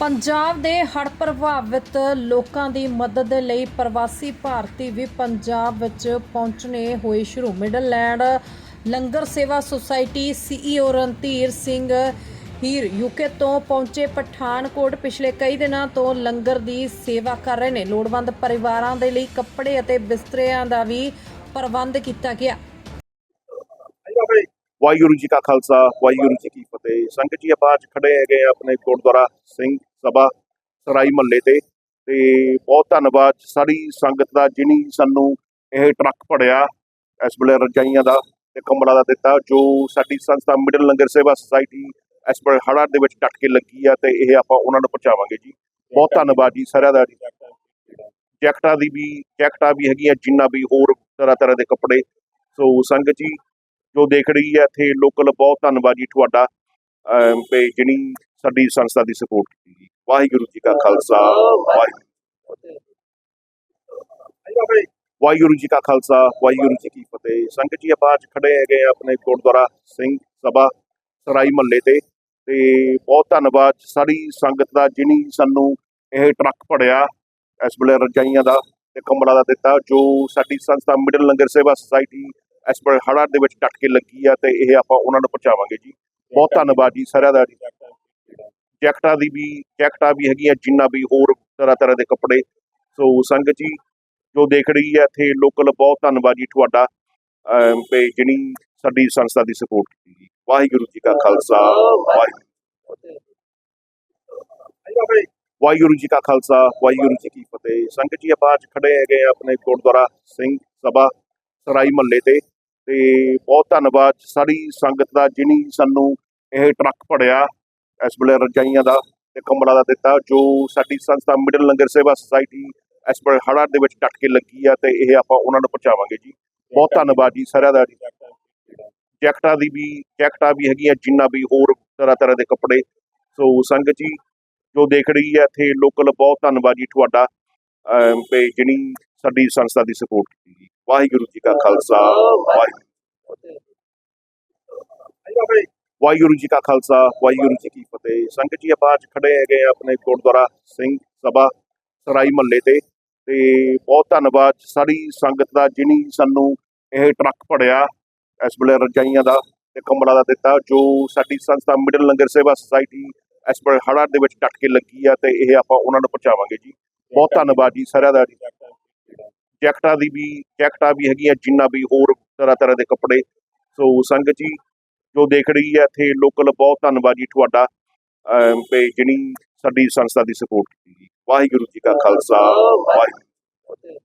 ਪੰਜਾਬ ਦੇ ਹੜ੍ਹ ਪ੍ਰਭਾਵਿਤ ਲੋਕਾਂ ਦੀ ਮਦਦ ਦੇ ਲਈ ਪ੍ਰਵਾਸੀ ਭਾਰਤੀ ਵੀ ਪੰਜਾਬ ਵਿੱਚ ਪਹੁੰਚਣੇ ਹੋਏ ਸ਼ੁਰੂ। Midland Langar Sewa society CEO Randhir Singh Heer UK ਤੋਂ ਪਹੁੰਚੇ ਪਠਾਨਕੋਟ ਪਿਛਲੇ ਕਈ ਦਿਨਾਂ ਤੋਂ ਲੰਗਰ ਦੀ ਸੇਵਾ ਕਰ ਰਹੇ ਨੇ। ਲੋੜਵੰਦ ਪਰਿਵਾਰਾਂ ਦੇ ਲਈ ਕੱਪੜੇ ਅਤੇ ਬਿਸਤਰਿਆਂ ਦਾ ਵੀ ਪ੍ਰਬੰਧ ਕੀਤਾ ਗਿਆ। ਵਾਹਿਗੁਰੂ ਜੀ ਕਾ ਖਾਲਸਾ, ਵਾਹਿਗੁਰੂ ਜੀ ਕੀ ਫਤਿਹ। ਸੰਗਤ ਜੀ, ਆਪਾਂ ਅੱਜ ਖੜੇ ਹੈਗੇ ਆ ਆਪਣੇ ਗੁਰਦੁਆਰਾ ਸਿੰਘ ਸਭਾ ਸਰਾਈ ਮਹੱਲੇ ਤੇ ਤੇ ਬਹੁਤ ਧੰਨਵਾਦ ਸਾਰੀ ਸੰਗਤ ਦਾ ਜਿਨੀ ਸਾਨੂੰ ਇਹ ਟਰੱਕ ਫੜਿਆ ਇਸ ਵੇਲੇ ਰਜਾਈਆਂ ਦਾ ਤੇ ਕੰਬਲਾਂ ਦਾ ਦਿੱਤਾ, ਜੋ ਸਾਡੀ ਸੰਸਥਾ ਮਿਡਲ ਲੰਗਰ ਸੇਵਾ ਸੁਸਾਇਟੀ ਇਸ ਵੇਲੇ ਹੜ੍ਹਾਂ ਦੇ ਵਿੱਚ ਡਟ ਕੇ ਲੱਗੀ ਆ ਤੇ ਇਹ ਆਪਾਂ ਉਹਨਾਂ ਨੂੰ ਪਹੁੰਚਾਵਾਂਗੇ ਜੀ। ਬਹੁਤ ਧੰਨਵਾਦ ਜੀ ਸਾਰਿਆਂ ਦਾ। ਜੀ ਜੈਕਟਾਂ ਦੀ ਵੀ, ਜੈਕਟਾਂ ਵੀ ਹੈਗੀਆਂ ਜਿੰਨਾ ਵੀ ਹੋਰ ਤਰ੍ਹਾਂ ਤਰ੍ਹਾਂ ਦੇ ਕੱਪੜੇ। ਸੋ ਸੰਗਤ ਜੀ ਜੋ ਦੇਖ ਰਹੀ ਹੈ ਇੱਥੇ ਲੋਕਲ ਬਹੁਤ ਧੰਨਵਾਦ ਜੀ ਤੁਹਾਡਾ ਅਮ, ਜਿਹੜੀ ਸਾਡੀ ਸੰਸਥਾ ਦੀ ਸਪੋਰਟ ਕੀਤੀ ਵਾਹਿਗੁਰੂ ਜੀ ਕਾ ਖਾਲਸਾ ਵਾਹਿਗੁਰੂ ਜੀ ਕਾ ਖਾਲਸਾ ਵਾਹਿਗੁਰੂ ਜੀ ਕੀ ਫਤਿਹ। ਸੰਗਤ ਜੀ ਆਪਾਂ ਅੱਜ ਖੜੇ ਹੈਗੇ ਆਪਣੇ ਗੁਰਦੁਆਰਾ ਸਿੰਘ ਸਭਾ ਸਰਾਈ ਮਹੱਲੇ ਤੇ। ਤੇ ਬਹੁਤ ਧੰਨਵਾਦ ਸਾਰੀ ਸੰਗਤ ਦਾ ਜਿਨੀ ਸਾਨੂੰ ਇਹ ਟਰੱਕ ਫੜਿਆ ਇਸ ਵੇਲੇ ਰਜਾਈਆਂ ਦਾ ਤੇ ਕੰਬਲਾਂ ਦਾ ਦਿੱਤਾ ਜੋ ਸਾਡੀ ਸੰਸਥਾ ਮਿਡਲ ਲੰਗਰ ਸੇਵਾ ਸੁਸਾਇਟੀ ਇਸ ਵੇਲੇ ਹੜ੍ਹਾਂ ਦੇ ਵਿੱਚ ਡਟ ਕੇ ਲੱਗੀ ਆ ਤੇ ਇਹ ਆਪਾਂ ਉਹਨਾਂ ਨੂੰ ਪਹੁੰਚਾਵਾਂਗੇ ਜੀ। ਬਹੁਤ ਧੰਨਵਾਦ ਜੀ ਸਾਰਿਆਂ ਦਾ। ਜੀ ਜੈਕਟਾਂ ਦੀ ਵੀ ਜੈਕਟਾਂ ਵੀ ਹੈਗੀਆਂ ਜਿੰਨਾ ਵੀ ਹੋਰ ਤਰ੍ਹਾਂ ਤਰ੍ਹਾਂ ਦੇ ਕੱਪੜੇ। ਸੋ ਸੰਗਤ ਜੀ ਜੋ ਦੇਖ ਰਹੀ ਹੈ ਇੱਥੇ ਲੋਕਲ ਬਹੁਤ ਧੰਨਵਾਦ ਜੀ ਤੁਹਾਡਾ। ਅਮ, ਜਿਹੜੀ ਸਾਡੀ ਸੰਸਥਾ ਦੀ ਸਪੋਰਟ ਕੀਤੀ ਵਾਹਿਗੁਰੂ ਜੀ ਕਾ ਖਾਲਸਾ ਵਾਹਿਗੁਰੂ। ਵਾਹਿਗੁਰੂ ਜੀ ਕਾ ਖਾਲਸਾ ਵਾਹਿਗੁਰੂ ਜੀ ਕੀ ਫਤਿਹ। ਸੰਗਤ ਜੀ ਆਪਾਂ ਅੱਜ ਖੜੇ ਹੈਗੇ ਆ ਆਪਣੇ ਗੁਰਦੁਆਰਾ ਸਿੰਘ ਸਭਾ ਸਰਾਈ ਮਹੱਲੇ ਤੇ। ਤੇ ਬਹੁਤ ਧੰਨਵਾਦ ਸਾਰੀ ਸੰਗਤ ਦਾ ਜਿਨੀ ਸਾਨੂੰ ਇਹ ਟਰੱਕ ਫੜਿਆ ਇਸ ਵੇਲੇ ਰਜਾਈਆਂ ਦਾ ਤੇ ਕੰਬਲਾਂ ਦਾ ਦਿੱਤਾ ਜੋ ਸਾਡੀ ਸੰਸਥਾ ਮਿਡਲ ਲੰਗਰ ਸੇਵਾ ਸੁਸਾਇਟੀ ਇਸ ਵੇਲੇ ਹੜ੍ਹਾਂ ਦੇ ਵਿੱਚ ਡਟ ਕੇ ਲੱਗੀ ਆ ਤੇ ਇਹ ਆਪਾਂ ਉਹਨਾਂ ਨੂੰ ਪਹੁੰਚਾਵਾਂਗੇ ਜੀ। ਬਹੁਤ ਧੰਨਵਾਦ ਜੀ ਸਾਰਿਆਂ ਦਾ ਜੀ। ਜੈਕਟਾਂ ਦੀ ਵੀ ਜੈਕਟਾਂ ਵੀ ਹੈਗੀਆਂ ਜਿੰਨਾ ਵੀ ਹੋਰ ਤਰ੍ਹਾਂ ਤਰ੍ਹਾਂ ਦੇ ਕੱਪੜੇ। ਸੋ ਸੰਗਤ ਜੀ ਜੋ ਦੇਖ ਰਹੀ ਹੈ ਇੱਥੇ ਲੋਕਲ ਬਹੁਤ ਧੰਨਵਾਦ ਜੀ ਤੁਹਾਡਾ ਅਮ, ਜਿਹੜੀ ਸਾਡੀ ਸੰਸਥਾ ਦੀ ਸਪੋਰਟ ਕੀਤੀ। ਜੀ ਵਾਹਿਗੁਰੂ ਜੀ ਕਾ ਖਾਲਸਾ, ਵਾਹਿਗੁਰੂ ਵਾਹਿਗੁਰੂ ਜੀ ਕਾ ਖਾਲਸਾ, ਵਾਹਿਗੁਰੂ ਜੀ ਕੀ ਫਤਿਹ। ਸੰਗਤ ਜੀ, ਆਪਾਂ ਅੱਜ ਖੜੇ ਹੈਗੇ ਆਪਣੇ ਗੁਰਦੁਆਰਾ ਸਿੰਘ ਸਭਾ ਸਰਾਈ ਮਹੱਲੇ ਤੇ। ਤੇ ਬਹੁਤ ਧੰਨਵਾਦ ਸਾਰੀ ਸੰਗਤ ਦਾ ਜਿਨੀ ਸਾਨੂੰ ਇਹ ਟਰੱਕ ਫੜਿਆ ਇਸ ਵੇਲੇ ਰਜਾਈਆਂ ਦਾ ਤੇ ਕੰਬਲਾਂ ਦਾ ਦਿੱਤਾ, ਜੋ ਸਾਡੀ ਸੰਸਥਾ ਮਿਡਲ ਲੰਗਰ ਸੇਵਾ ਸੁਸਾਇਟੀ ਇਸ ਵੇਲੇ ਹੜ੍ਹਾਂ ਦੇ ਵਿੱਚ ਡਟ ਕੇ ਲੱਗੀ ਆ ਤੇ ਇਹ ਆਪਾਂ ਉਹਨਾਂ ਨੂੰ ਪਹੁੰਚਾਵਾਂਗੇ ਜੀ। ਬਹੁਤ ਧੰਨਵਾਦ ਜੀ ਸਾਰਿਆਂ ਦਾ ਜੀ। ਜੈਕਟਾਂ ਦੀ ਵੀ ਜੈਕਟਾਂ ਵੀ ਹੈਗੀਆਂ ਜਿੰਨਾ ਵੀ ਹੋਰ ਤਰ੍ਹਾਂ ਤਰ੍ਹਾਂ ਦੇ ਕੱਪੜੇ। ਸੋ ਸੰਗਤ ਜੀ ਜੋ ਦੇਖ ਰਹੀ ਹੈ ਇੱਥੇ ਲੋਕਲ ਬਹੁਤ ਧੰਨਵਾਦ ਜੀ ਤੁਹਾਡਾ ਅਮ, ਜਿਹੜੀ ਸਾਡੀ ਸੰਸਥਾ ਦੀ ਸਪੋਰਟ ਕੀਤੀ ਵਾਹਿਗੁਰੂ ਜੀ ਕਾ ਖਾਲਸਾ ਵਾਹਿਗੁਰੂ